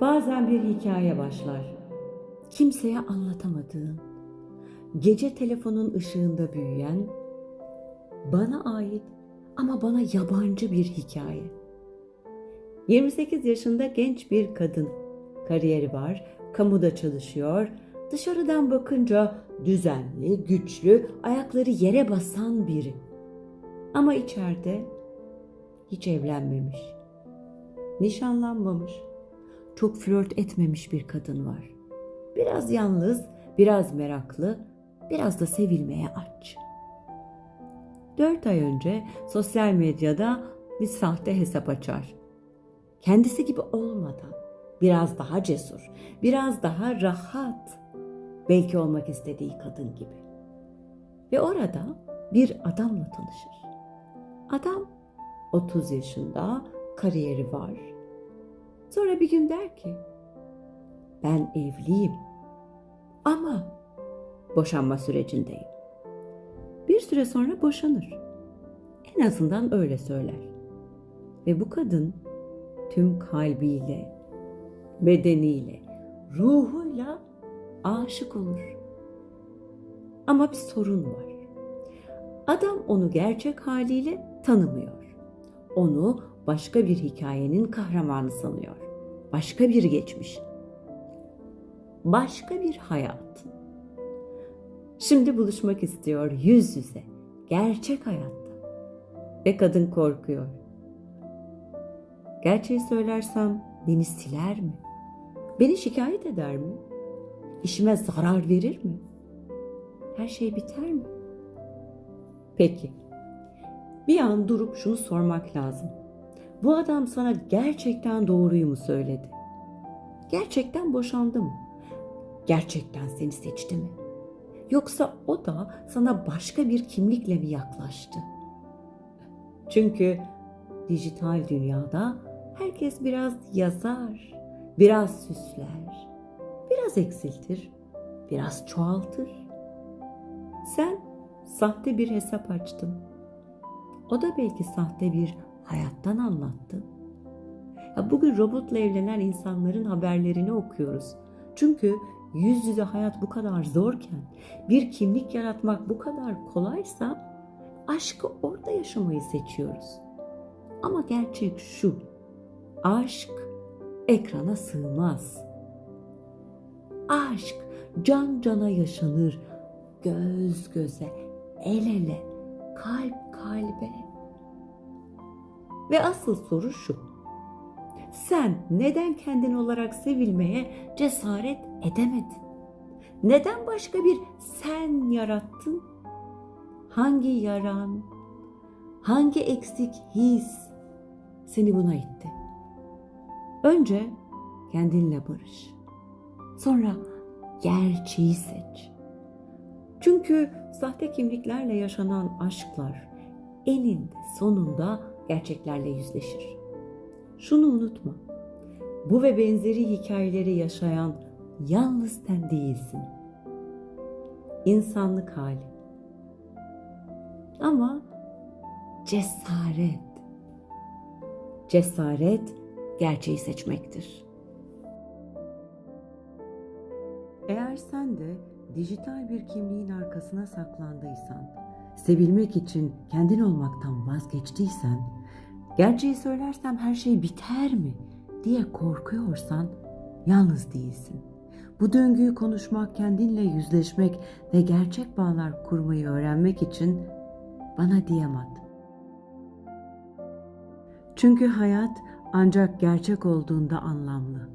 Bazen bir hikaye başlar. Kimseye anlatamadığın, gece telefonun ışığında büyüyen, bana ait ama bana yabancı bir hikaye. 28 yaşında genç bir kadın. Kariyeri var, kamuda çalışıyor. Dışarıdan bakınca düzenli, güçlü, ayakları yere basan biri. Ama içeride hiç evlenmemiş. Nişanlanmamış. Çok flört etmemiş bir kadın var. Biraz yalnız, biraz meraklı, biraz da sevilmeye aç. Dört ay önce sosyal medyada bir sahte hesap açar. Kendisi gibi olmadan, biraz daha cesur, biraz daha rahat, belki olmak istediği kadın gibi. Ve orada bir adamla tanışır. Adam 30 yaşında, kariyeri var. Sonra bir gün der ki, ben evliyim ama boşanma sürecindeyim. Bir süre sonra boşanır. En azından öyle söyler. Ve bu kadın tüm kalbiyle, bedeniyle, ruhuyla aşık olur. Ama bir sorun var. Adam onu gerçek haliyle tanımıyor. Onu başka bir hikayenin kahramanı sanıyor. Başka bir geçmiş. Başka bir hayat. Şimdi buluşmak istiyor yüz yüze, gerçek hayatta. Ve kadın korkuyor. Gerçeği söylersem beni siler mi? Beni şikayet eder mi? İşime zarar verir mi? Her şey biter mi? Peki. Bir an durup şunu sormak lazım. Bu adam sana gerçekten doğruyu mu söyledi? Gerçekten boşandı mı? Gerçekten seni seçti mi? Yoksa o da sana başka bir kimlikle mi yaklaştı? Çünkü dijital dünyada herkes biraz yazar, biraz süsler, biraz eksiltir, biraz çoğaltır. Sen sahte bir hesap açtın. O da belki sahte bir hayattan anlattı. Ya bugün robotla evlenen insanların haberlerini okuyoruz. Çünkü yüz yüze hayat bu kadar zorken, bir kimlik yaratmak bu kadar kolaysa aşkı orada yaşamayı seçiyoruz. Ama gerçek şu. Aşk ekrana sığmaz. Aşk can cana yaşanır. Göz göze, el ele, kalp kalbe. Ve asıl soru şu. Sen neden kendin olarak sevilmeye cesaret edemedin? Neden başka bir sen yarattın? Hangi yaran, hangi eksik his seni buna itti? Önce kendinle barış. Sonra gerçeği seç. Çünkü sahte kimliklerle yaşanan aşklar eninde sonunda gerçeklerle yüzleşir. Şunu unutma. Bu ve benzeri hikayeleri yaşayan yalnız sen değilsin. İnsanlık hali. Ama cesaret. Cesaret gerçeği seçmektir. Eğer sen de dijital bir kimliğin arkasına saklandıysan, sevilmek için kendin olmaktan vazgeçtiysen, gerçeği söylersem her şey biter mi diye korkuyorsan yalnız değilsin. Bu döngüyü konuşmak, kendinle yüzleşmek ve gerçek bağlar kurmayı öğrenmek için bana diyem at. Çünkü hayat ancak gerçek olduğunda anlamlı.